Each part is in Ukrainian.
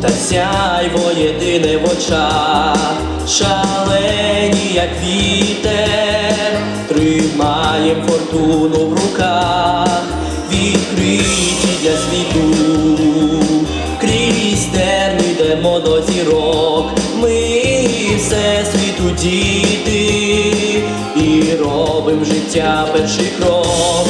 та сяйво єдине в очах, шалені, як вітер, тримаєм фортуну в руках, відкриті для світу, крізь терни йдемо до зірок, ми все світу діти, і робим життя перший крок.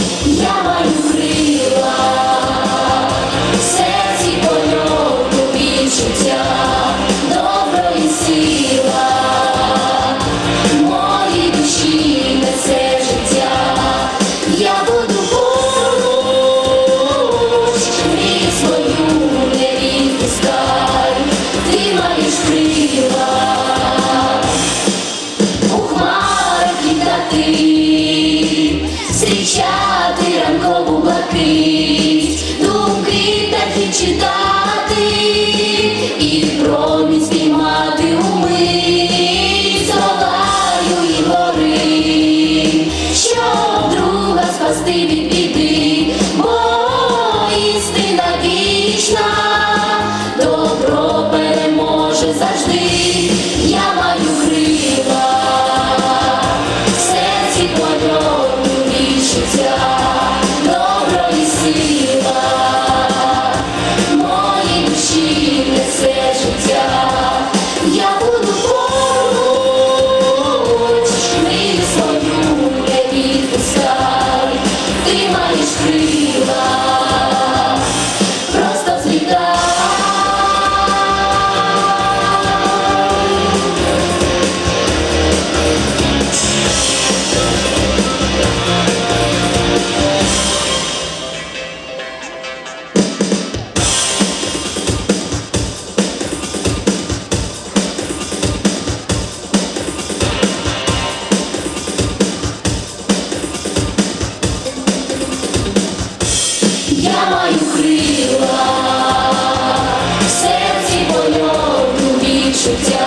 Блакить, думки птахи читати і промінь спіймати умить, Солаю і гори, щоб друга спасти від маю крила, в серці польоту відчуття,